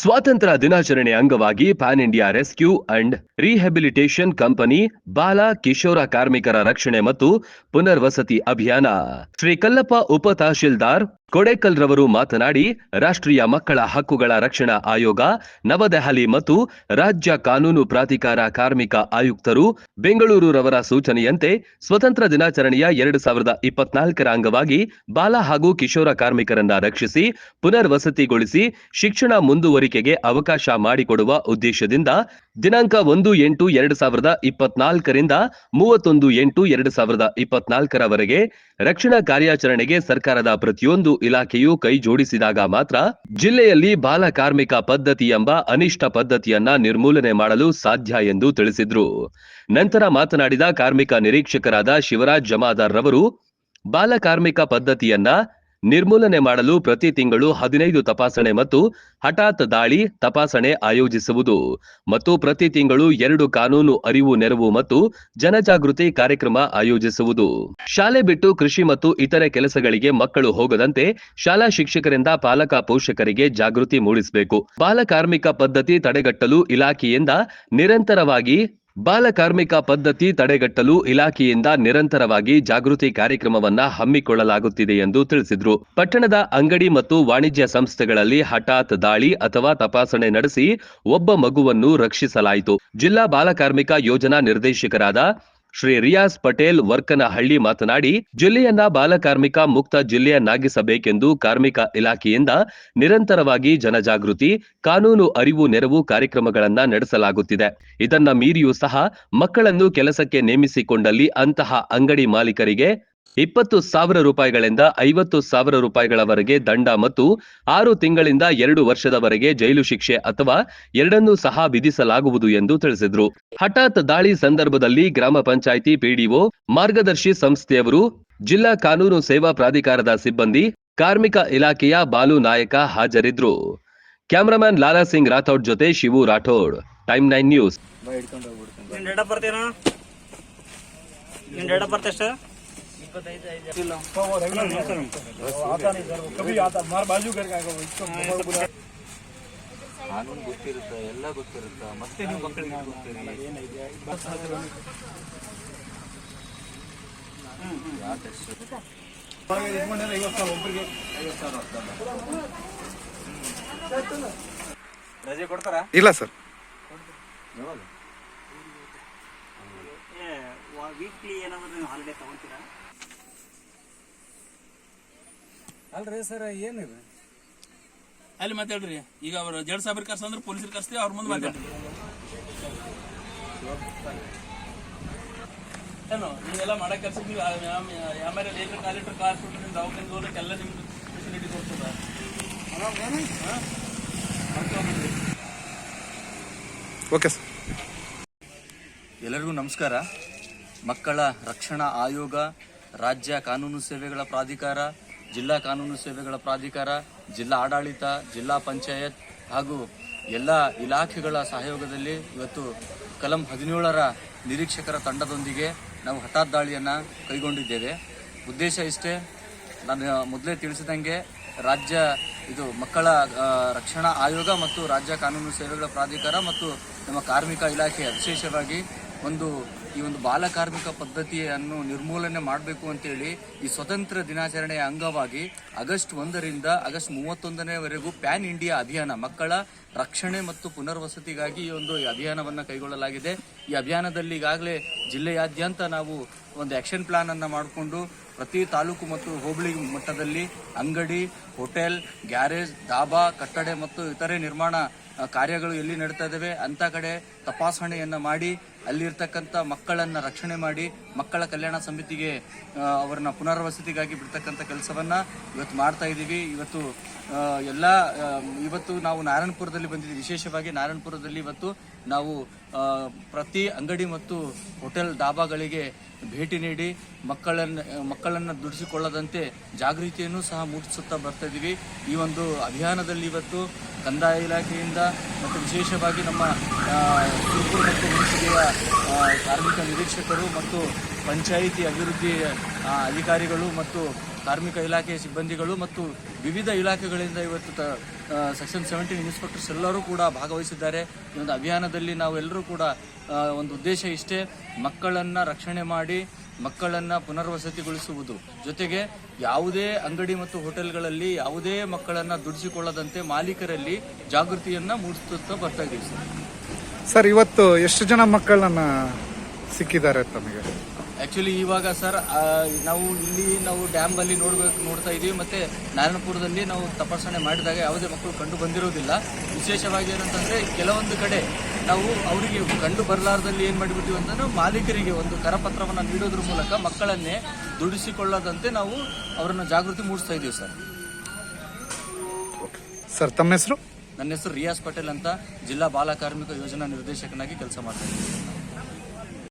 ಸ್ವಾತಂತ್ರ್ಯ ದಿನಾಚರಣೆ ಅಂಗವಾಗಿ pan India rescue and rehabilitation company ಬಾಲ ಕಿಶೋರ ಕಾರ್ಮಿಕರ ರಕ್ಷಣೆ ಮತ್ತು ಪುನರ್ವಸತಿ ಅಭಿಯಾನ. ಶ್ರೀ ಕಲ್ಲಪ್ಪ ಉಪ ತಹಶೀಲ್ದಾರ್ ಕೊಡೇಕಲ್ ರವರು ಮಾತನಾಡಿ, ರಾಷ್ಟ್ರೀಯ ಮಕ್ಕಳ ಹಕ್ಕುಗಳ ರಕ್ಷಣಾ ಆಯೋಗ, ನವದೆಹಲಿ ಮತ್ತು ರಾಜ್ಯ ಕಾನೂನು ಪ್ರಾಧಿಕಾರ ಕಾರ್ಮಿಕ ಆಯುಕ್ತರು ಬೆಂಗಳೂರು ರವರ ಸೂಚನೆಯಂತೆ ಸ್ವತಂತ್ರ ದಿನಾಚರಣೆಯ ಎರಡು ಸಾವಿರದ ಇಪ್ಪತ್ನಾಲ್ಕರ ಅಂಗವಾಗಿ ಬಾಲ ಹಾಗೂ ಕಿಶೋರ ಕಾರ್ಮಿಕರನ್ನ ರಕ್ಷಿಸಿ, ಪುನರ್ವಸತಿಗೊಳಿಸಿ ಶಿಕ್ಷಣ ಮುಂದುವರಿಕೆಗೆ ಅವಕಾಶ ಮಾಡಿಕೊಡುವ ಉದ್ದೇಶದಿಂದ ದಿನಾಂಕ ಒಂದು ಎಂಟು ಎರಡು ಸಾವಿರದ ಇಪ್ಪತ್ನಾಲ್ಕರಿಂದ ಮೂವತ್ತೊಂದು ಎಂಟು ಎರಡು ಸಾವಿರದ ಇಪ್ಪತ್ನಾಲ್ಕರವರೆಗೆ ರಕ್ಷಣಾ ಕಾರ್ಯಾಚರಣೆಗೆ ಸರ್ಕಾರದ ಪ್ರತಿಯೊಂದು ಇಲಾಖೆಯು ಕೈ ಜೋಡಿಸಿದಾಗ ಮಾತ್ರ ಜಿಲ್ಲೆಯಲ್ಲಿ ಬಾಲ ಕಾರ್ಮಿಕ ಪದ್ಧತಿ ಎಂಬ ಅನಿಷ್ಟ ಪದ್ಧತಿಯನ್ನ ನಿರ್ಮೂಲನೆ ಮಾಡಲು ಸಾಧ್ಯ ಎಂದು ತಿಳಿಸಿದ್ರು. ನಂತರ ಮಾತನಾಡಿದ ಕಾರ್ಮಿಕ ನಿರೀಕ್ಷಕರಾದ ಶಿವರಾಜ್ ಜಮಾದಾರ್ ರವರು, ಬಾಲ ಕಾರ್ಮಿಕ ಪದ್ಧತಿಯನ್ನ ನಿರ್ಮೂಲನೆ ಮಾಡಲು ಪ್ರತಿ ತಿಂಗಳು ಹದಿನೈದು ತಪಾಸಣೆ ಮತ್ತು ಹಠಾತ್ ದಾಳಿ ತಪಾಸಣೆ ಆಯೋಜಿಸುವುದು ಮತ್ತು ಪ್ರತಿ ತಿಂಗಳು ಎರಡು ಕಾನೂನು ಅರಿವು, ನೆರವು ಮತ್ತು ಜನಜಾಗೃತಿ ಕಾರ್ಯಕ್ರಮ ಆಯೋಜಿಸುವುದು. ಶಾಲೆ ಬಿಟ್ಟು ಕೃಷಿ ಮತ್ತು ಇತರೆ ಕೆಲಸಗಳಿಗೆ ಮಕ್ಕಳು ಹೋಗದಂತೆ ಶಾಲಾ ಶಿಕ್ಷಕರಿಂದ ಪಾಲಕ ಪೋಷಕರಿಗೆ ಜಾಗೃತಿ ಮೂಡಿಸಬೇಕು. ಬಾಲಕಾರ್ಮಿಕ ಪದ್ಧತಿ ತಡೆಗಟ್ಟಲು ಇಲಾಖೆಯಿಂದ ನಿರಂತರವಾಗಿ ಬಾಲ ಕಾರ್ಮಿಕ ಪದ್ಧತಿ ತಡೆಗಟ್ಟಲು ಇಲಾಖೆಯಿಂದ ನಿರಂತರವಾಗಿ ಜಾಗೃತಿ ಕಾರ್ಯಕ್ರಮವನ್ನ ಹಮ್ಮಿಕೊಳ್ಳಲಾಗುತ್ತಿದೆ ಎಂದು ತಿಳಿಸಿದರು. ಪಟ್ಟಣದ ಅಂಗಡಿ ಮತ್ತು ವಾಣಿಜ್ಯ ಸಂಸ್ಥೆಗಳಲ್ಲಿ ಹಠಾತ್ ದಾಳಿ ಅಥವಾ ತಪಾಸಣೆ ನಡೆಸಿ ಒಬ್ಬ ಮಗುವನ್ನು ರಕ್ಷಿಸಲಾಯಿತು. ಜಿಲ್ಲಾ ಬಾಲಕಾರ್ಮಿಕ ಯೋಜನಾ ನಿರ್ದೇಶಕರಾದ ಶ್ರೀ ರಿಯಾಜ್ ಪಟೇಲ್ ವರ್ಕನಹಳ್ಳಿ ಮಾತನಾಡಿ, ಜಿಲ್ಲೆಯನ್ನ ಬಾಲಕಾರ್ಮಿಕ ಮುಕ್ತ ಜಿಲ್ಲೆಯನ್ನಾಗಿಸಬೇಕೆಂದು ಕಾರ್ಮಿಕ ಇಲಾಖೆಯಿಂದ ನಿರಂತರವಾಗಿ ಜನಜಾಗೃತಿ, ಕಾನೂನು ಅರಿವು ನೆರವು ಕಾರ್ಯಕ್ರಮಗಳನ್ನ ನಡೆಸಲಾಗುತ್ತಿದೆ. ಇದನ್ನ ಮೀರಿಯೂ ಸಹ ಮಕ್ಕಳನ್ನು ಕೆಲಸಕ್ಕೆ ನೇಮಿಸಿಕೊಂಡಲ್ಲಿ ಅಂತಹ ಅಂಗಡಿ ಮಾಲೀಕರಿಗೆ ಇಪ್ಪತ್ತು ಸಾವಿರ ರೂಪಾಯಿಗಳಿಂದ ಐವತ್ತು ಸಾವಿರ ರೂಪಾಯಿಗಳವರೆಗೆ ದಂಡ ಮತ್ತು ಆರು ತಿಂಗಳಿಂದ ಎರಡು ವರ್ಷದವರೆಗೆ ಜೈಲು ಶಿಕ್ಷೆ ಅಥವಾ ಎರಡನ್ನೂ ಸಹ ವಿಧಿಸಲಾಗುವುದು ಎಂದು ತಿಳಿಸಿದ್ರು. ಹಠಾತ್ ದಾಳಿ ಸಂದರ್ಭದಲ್ಲಿ ಗ್ರಾಮ ಪಂಚಾಯಿತಿ ಪಿಡಿಒ ಮಾರ್ಗದರ್ಶಿ ಸಂಸ್ಥೆಯವರು, ಜಿಲ್ಲಾ ಕಾನೂನು ಸೇವಾ ಪ್ರಾಧಿಕಾರದ ಸಿಬ್ಬಂದಿ, ಕಾರ್ಮಿಕ ಇಲಾಖೆಯ ಬಾಲು ನಾಯಕ ಹಾಜರಿದ್ರು. ಕ್ಯಾಮರಾಮನ್ ಲಾಲಾ ಸಿಂಗ್ ರಾಥೋಡ್ ಜೊತೆ Shivu Rathod, Time Nine News. ಕಾನೂನು ಗೊತ್ತಿರುತ್ತ ಎಲ್ಲ ಗೊತ್ತಿರುತ್ತೆ ಮತ್ತೆ ನೀವು ಮಕ್ಕಳಿಗೆ ರಜೆ ಕೊಡ್ತಾರ ಇಲ್ಲ ಸರ್ ವೀಕ್ಲಿ ಏನಾದ್ರೂ ಹಾಲಿಡೇ ತಗೊಂತೀರಾ? ಅಲ್ರಿ ಸರ್ ಏನಿದೆ ಅಲ್ಲಿ ಮಾತಾಡ್ರಿ. ಈಗ ಅವ್ರು ಜಡ್ ಸಾಬ್ರ ಕರ್ಸ ಅಂದ್ರೆ ಪೊಲೀಸರು ಕರ್ಸ್ತೀವಿ ಅವ್ರ ಮುಂದೆ ಮಾತಾಡ್ರಿ. ಏನು ನೀವೆಲ್ಲ ಮಾಡಕ್ ಕರ್ಸಿದ್ ನೀವು ಆಮೇಲೆ ಲೀಟರ್ ಕಾಲ್ ಲೀಟರ್ ಕಾರ್ ಕೊಟ್ಟು ನಿಮ್ಮ ದವಾಖಾನೆ ಹೋಗಕ್ಕೆ ಎಲ್ಲ ನಿಮ್ಗೆ ಫೆಸಿಲಿಟಿ ಕೊಡ್ತದ. Okay sir. ಎಲ್ಲರಿಗೂ ನಮಸ್ಕಾರ. ಮಕ್ಕಳ ರಕ್ಷಣಾ ಆಯೋಗ ರಾಜ್ಯ ಕಾನೂನು ಸೇವೆಗಳ ಪ್ರಾಧಿಕಾರ ಜಿಲ್ಲಾ ಕಾನೂನು ಸೇವೆಗಳ ಪ್ರಾಧಿಕಾರ, ಜಿಲ್ಲಾ ಆಡಳಿತ, ಜಿಲ್ಲಾ ಪಂಚಾಯತ್ ಹಾಗೂ ಎಲ್ಲ ಇಲಾಖೆಗಳ ಸಹಯೋಗದಲ್ಲಿ ಇವತ್ತು ಕಲಂ ಹದಿನೇಳರ ನಿರೀಕ್ಷಕರ ತಂಡದೊಂದಿಗೆ ನಾವು ಹಠಾತ್ ದಾಳಿಯನ್ನು ಕೈಗೊಂಡಿದ್ದೇವೆ. ಉದ್ದೇಶ ಇಷ್ಟೇ, ನಾನು ಮೊದಲೇ ತಿಳಿಸಿದಂಗೆ ರಾಜ್ಯ ಇದು ಮಕ್ಕಳ ರಕ್ಷಣಾ ಆಯೋಗ ಮತ್ತು ರಾಜ್ಯ ಕಾನೂನು ಸೇವೆಗಳ ಪ್ರಾಧಿಕಾರ ಮತ್ತು ನಮ್ಮ ಕಾರ್ಮಿಕ ಇಲಾಖೆ ವಿಶೇಷವಾಗಿ ಒಂದು, ಈ ಒಂದು ಬಾಲಕಾರ್ಮಿಕ ಪದ್ಧತಿಯನ್ನು ನಿರ್ಮೂಲನೆ ಮಾಡಬೇಕು ಅಂತೇಳಿ ಈ ಸ್ವತಂತ್ರ ದಿನಾಚರಣೆಯ ಅಂಗವಾಗಿ ಆಗಸ್ಟ್ ಒಂದರಿಂದ ಆಗಸ್ಟ್ ಮೂವತ್ತೊಂದನೇವರೆಗೂ ಪ್ಯಾನ್ ಇಂಡಿಯಾ ಅಭಿಯಾನ, ಮಕ್ಕಳ ರಕ್ಷಣೆ ಮತ್ತು ಪುನರ್ವಸತಿಗಾಗಿ ಈ ಒಂದು ಅಭಿಯಾನವನ್ನು ಕೈಗೊಳ್ಳಲಾಗಿದೆ. ಈ ಅಭಿಯಾನದಲ್ಲಿ ಈಗಾಗಲೇ ಜಿಲ್ಲೆಯಾದ್ಯಂತ ನಾವು ಒಂದು ಆಕ್ಷನ್ ಪ್ಲಾನ್ ಅನ್ನ ಮಾಡಿಕೊಂಡು ಪ್ರತಿ ತಾಲೂಕು ಮತ್ತು ಹೋಬಳಿ ಮಟ್ಟದಲ್ಲಿ ಅಂಗಡಿ, ಹೋಟೆಲ್, ಗ್ಯಾರೇಜ್, ಡಾಬಾ, ಕಟ್ಟಡ ಮತ್ತು ಇತರೆ ನಿರ್ಮಾಣ ಕಾರ್ಯಗಳು ಎಲ್ಲಿ ನಡೀತಾ ಇದ್ದಾವೆ, ಅಂಥ ಕಡೆ ತಪಾಸಣೆಯನ್ನು ಮಾಡಿ ಅಲ್ಲಿರ್ತಕ್ಕಂಥ ಮಕ್ಕಳನ್ನು ರಕ್ಷಣೆ ಮಾಡಿ ಮಕ್ಕಳ ಕಲ್ಯಾಣ ಸಮಿತಿಗೆ ಅವರನ್ನ ಪುನರ್ವಸತಿಗಾಗಿ ಬಿಡ್ತಕ್ಕಂಥ ಕೆಲಸವನ್ನ ಇವತ್ತು ಮಾಡ್ತಾ ಇದ್ದೀವಿ. ಇವತ್ತು ಎಲ್ಲ ಇವತ್ತು ನಾವು ನಾರಾಯಣಪುರದಲ್ಲಿ ಬಂದಿದ್ದೀವಿ. ವಿಶೇಷವಾಗಿ ನಾರಾಯಣಪುರದಲ್ಲಿ ಇವತ್ತು ನಾವು ಪ್ರತಿ ಅಂಗಡಿ ಮತ್ತು ಹೋಟೆಲ್ ಡಾಬಾಗಳಿಗೆ ಭೇಟಿ ನೀಡಿ ಮಕ್ಕಳನ್ನ, ಮಕ್ಕಳನ್ನು ದುಡಿಸಿಕೊಳ್ಳದಂತೆ ಜಾಗೃತಿಯನ್ನು ಸಹ ಮೂಡಿಸುತ್ತಾ ಬರ್ತಾ ಇದ್ದೀವಿ. ಈ ಒಂದು ಅಭಿಯಾನದಲ್ಲಿ ಇವತ್ತು ಕಂದಾಯ ಇಲಾಖೆಯಿಂದ ಮತ್ತು ವಿಶೇಷವಾಗಿ ನಮ್ಮ ತುಮಕೂರು ಮತ್ತು ಕಾರ್ಮಿಕ ನಿರೀಕ್ಷಕರು ಮತ್ತು ಪಂಚಾಯಿತಿ ಅಭಿವೃದ್ಧಿ ಅಧಿಕಾರಿಗಳು ಮತ್ತು ಕಾರ್ಮಿಕ ಇಲಾಖೆಯ ಸಿಬ್ಬಂದಿಗಳು ಮತ್ತು ವಿವಿಧ ಇಲಾಖೆಗಳಿಂದ ಇವತ್ತು ಸೆಕ್ಷನ್ ಸೆವೆಂಟೀನ್ ಇನ್ಸ್ಪೆಕ್ಟರ್ಸ್ ಎಲ್ಲರೂ ಕೂಡ ಭಾಗವಹಿಸಿದ್ದಾರೆ. ಈ ಒಂದು ಅಭಿಯಾನದಲ್ಲಿ ನಾವೆಲ್ಲರೂ ಕೂಡ ಒಂದು ಉದ್ದೇಶ ಇಷ್ಟೇ, ಮಕ್ಕಳನ್ನು ರಕ್ಷಣೆ ಮಾಡಿ, ಮಕ್ಕಳನ್ನು ಪುನರ್ವಸತಿಗೊಳಿಸುವುದು. ಜೊತೆಗೆ ಯಾವುದೇ ಅಂಗಡಿ ಮತ್ತು ಹೋಟೆಲ್ಗಳಲ್ಲಿ ಯಾವುದೇ ಮಕ್ಕಳನ್ನು ದುಡಿಸಿಕೊಳ್ಳದಂತೆ ಮಾಲೀಕರಲ್ಲಿ ಜಾಗೃತಿಯನ್ನು ಮೂಡಿಸುತ್ತಾ ಬರ್ತಾ ಇದ್ದೀವಿ ಸರ್. ಸರ್, ಇವತ್ತು ಎಷ್ಟು ಜನ ಮಕ್ಕಳನ್ನ ಸಿಕ್ಕಿದ್ದಾರೆ ತಮಗೆ? ಆಕ್ಚುಲಿ ಇವಾಗ ಸರ್ ನಾವು ಇಲ್ಲಿ ನಾವು ಡ್ಯಾಮ್ ಅಲ್ಲಿ ನೋಡ್ಬೇಕು ನೋಡ್ತಾ ಇದೀವಿ ಮತ್ತೆ ನಾರಾಯಣಪುರದಲ್ಲಿ ನಾವು ತಪಾಸಣೆ ಮಾಡಿದಾಗ ಯಾವುದೇ ಮಕ್ಕಳು ಕಂಡು ಬಂದಿರೋದಿಲ್ಲ. ವಿಶೇಷವಾಗಿ ಏನಂತಂದರೆ ಕೆಲವೊಂದು ಕಡೆ ನಾವು ಅವರಿಗೆ ಕಂಡು ಬರಲಾರ್ದಲ್ಲಿ ಏನು ಮಾಡಿಬಿಟ್ಟಿವಿ ಅಂತಂದ್ರೆ ಮಾಲೀಕರಿಗೆ ಒಂದು ಕರಪತ್ರವನ್ನ ನೀಡೋದ್ರ ಮೂಲಕ ಮಕ್ಕಳನ್ನೇ ದುಡಿಸಿಕೊಳ್ಳದಂತೆ ನಾವು ಅವರನ್ನು ಜಾಗೃತಿ ಮೂಡಿಸ್ತಾ ಇದ್ದೀವಿ ಸರ್ ಸರ್ ತಮ್ಮ ಹೆಸರು? ನನ್ನ ಹೆಸರು ರಿಯಾಸ್ ಪಟೇಲ್ ಅಂತ ಜಿಲ್ಲಾ ಬಾಲ ಕಾರ್ಮಿಕ ಯೋಜನಾ ನಿರ್ದೇಶಕನಾಗಿ ಕೆಲಸ ಮಾಡ್ತಾ ಇದ್ದೀನಿ.